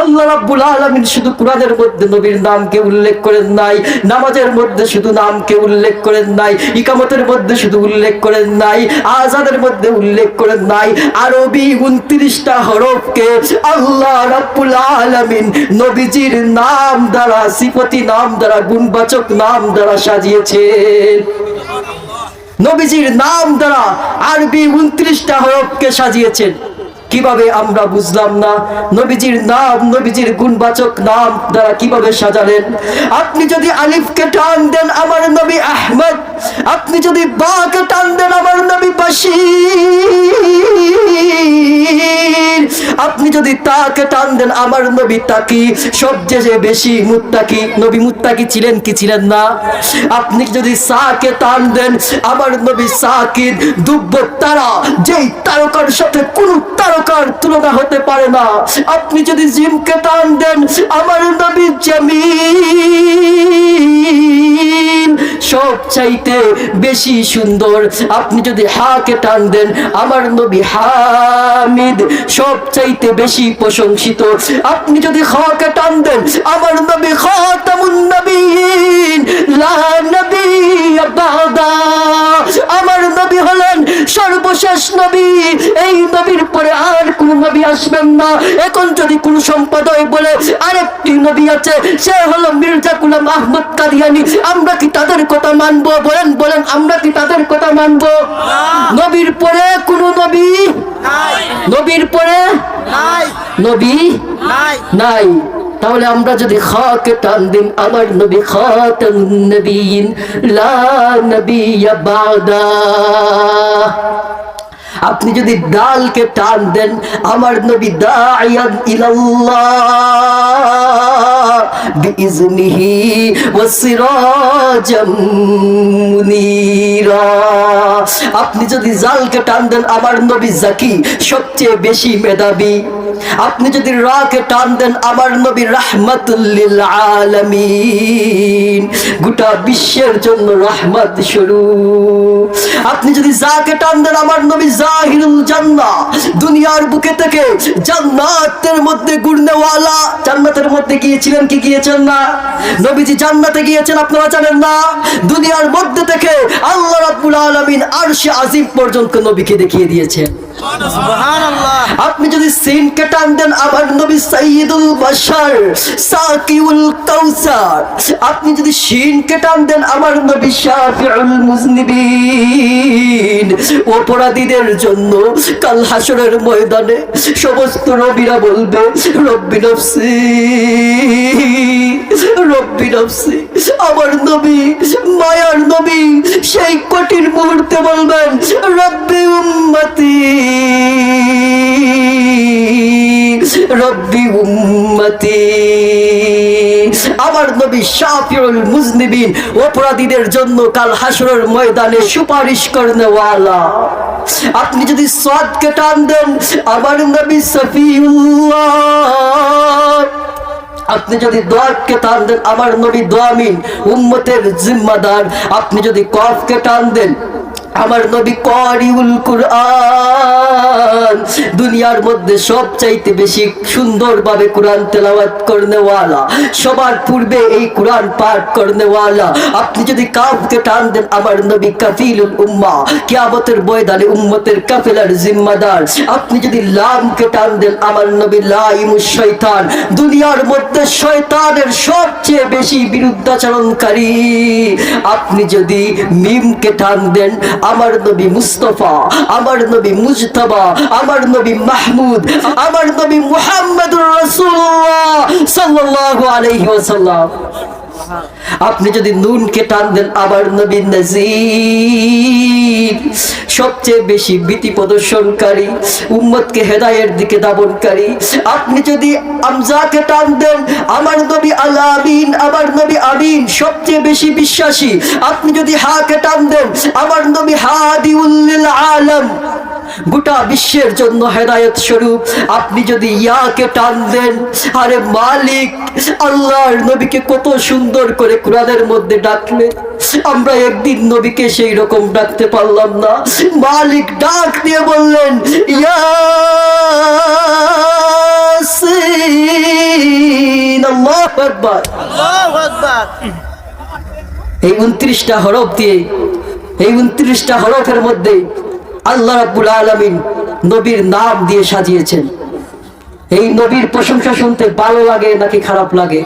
আল্লাহ রাব্বুল আলামিন শুধু কোরআনের মধ্যে নবীর নামকে উল্লেখ করেন নাই, নামাজের মধ্যে শুধু নামকে উল্লেখ করেন নাই, ইকামতের মধ্যে শুধু উল্লেখ করেন নাই মধ্যে উল্লেখ করেন নাই, আরবি উনত্রিশটা হরফকে আল্লাহ রাব্বুল আলামিন নবীজির নাম দ্বারা, সিফতি নাম দ্বারা, গুণবাচক নাম দ্বারা নবীজির নাম দ্বারা আরবি উনত্রিশটা হরফকে সাজিয়েছেন। কীভাবে আমরা বুঝলাম না? নবীজির নাম, নবীজির গুণবাচক নাম দ্বারা কীভাবে সাজালেন? আপনি যদি আলিফকে টান দেন আমার নবী আহমদ, আপনি যদি বাকে টান দেন আমার নবী বাশির যদি তাকে টান দেন, আমার নবী তাকি। সবচেয়ে বেশি মুত্তাকি, নবী মুত্তাকি ছিলেন কি ছিলেন না? আপনি যদি সাকে টান দেন, আমার নবী সাকির দুব্য তারা, যেই তারকার সাথে কোন তারকার তুলনা হতে পারে না। আপনি যদি জিমকে টান দেন, আমার নবী জামিল। সব চাইতে বেশি সুন্দর, আপনি যদি হাকে টান দেন, আমার নবী হামিদ। সব চাইতে বেশি প্রশংসিত। আপনি যদি খাকে টান দেন আমার নবী খাতামুন নবীন। লা নবী বাদা আমার নবী হলেন সর্বশেষ নবী। এই নবীর পরে আর কোন নবী আসবেন না। এখন যদি কোন সম্পাদক বলে আরেকটি নবী আছে সে হলো মির্জা গুলাম আহমদ কাদিয়ানি। আমরা কি তাদের কথা মানবো? বলেন বলেন আমরা কি তাদের কথা মানবো? নবীর পরে কোন নবী? নবীর পরে নবী? নাই। তাহলে আমরা যদি খাকে টান দিন আমার নবী খাতবীন নবীন লা বাদা। আপনি যদি ডালকে টান দেন আমার নবী দায়ান ইলাল্লাহ। বিইজনিহি وسراجا منيرا আপনি যদি জালকে টান দেন, আমার নবী জাকি সবচেয়ে বেশি মেধাবী। আপনি যদি রাকে টান দেন, আমার নবী রাহমাতুল্লিল আলামিন। গোটা বিশ্বের জন্য রহমত স্বরূপ। আপনি যদি যাকে টান দেন আমার নবী জাহিরুল জান্নাহ দুনিয়ার বুকে থেকে জান্নাতের মধ্যে গুড়নেওয়ালা জান্নাতের মধ্যে গিয়েছিলেন কি গিয়েছেন না? নবীজি জান্নাতে গিয়েছেন আপনারা জানেন না? দুনিয়ার মধ্যে থেকে আল্লাহ রাব্বুল আলামিন আরশে আজিম পর্যন্ত নবীকে দেখিয়ে দিয়েছেন। আপনি যদি সিনকে টান দেন আমার নবী সাইয়্যিদুল বাশার সাকিউল কাউসার। আপনি যদি শিনকে টান দেন আমার নবী শাফিউল মুজনিবিন। অপরাধীদের জন্য কাল হাসরের ময়দানে সমস্ত নবীরা বলবে, রব্বি নফসি রব্বি নফসি। আমার নবী, মায়ার নবী, সেই কঠিন মুহূর্তে বলবেন, রব্বি উম্মতি রব্বি উম্মতি। অপরাধীদের জন্য কাল হাসরের ময়দানে সুপারিশ করনেওয়ালা আপনি যদি সদকে টান দেন, আমার নবী সফিউল্লাহ আপনি যদি দোয়াকে টান দেন, আমার নবী দোয়ামিন, উম্মতের জিম্মাদার। আপনি যদি কফকে টান দেন আমার নবী করিউল কুরআন। দুনিয়ার মধ্যে সব চাইতে বেশি সুন্দরভাবে কোরআন তেলাওয়াত করনেওয়ালা। সবার পূর্বে এই কোরআন পাঠ করনেওয়ালা। আপনি যদি কাফকে টান দেন, আমার নবী কাফিলুল উম্মা, কিয়ামতের ময়দানে উম্মতের কাফেলার জিম্মাদার। আপনি যদি লামকে টান দেন, আমার নবী লাইমুশ শয়তান। দুনিয়ার মধ্যে শয়তানের সবচেয়ে বেশি বিরুদ্ধাচরণকারী। আপনি যদি মিমকে টান দেন আমার নবী মুস্তফা, আমার নবী মুজতবা, আমার নবী মাহমুদ, আমার নবী মুহাম্মদুর রাসূলুল্লাহ সাল্লাল্লাহু আলাইহি ওয়াসাল্লাম। আপনি যদি নুনকে টান দেন, আবার নবী নজির সবচেয়ে বেশি ভীতি প্রদর্শনকারী, উম্মতকে হেদায়ের দিকে দাবনকারী। আপনি যদি আমজাকে টান দেন, আমার নবী আলামিন আমার নবী আমিন, সবচেয়ে বেশি বিশ্বাসী। আপনি যদি হাকে টান দেন, আমার নবী হাদিউল্লিল আলম। গোটা বিশ্বের জন্য হেদায়ত স্বরূপ। আপনি যদি ইয়াকে টান দেন আরে মালিক আল্লাহর নবীকে কত সুন্দর করে কোরআনের মধ্যে ডাকলে আমরা একদিন নবীকে সেই রকম ডাকতে পারলাম না। মালিক ডাক দিয়ে বললেন এই উনত্রিশটা হরফ দিয়ে এই উনত্রিশটা হরফের মধ্যে আল্লাহ রাব্বুল আলামিন নবীর নাম দিয়ে সাজিয়েছেন। এই নবীর প্রশংসা শুনতে ভালো লাগে নাকি খারাপ লাগে?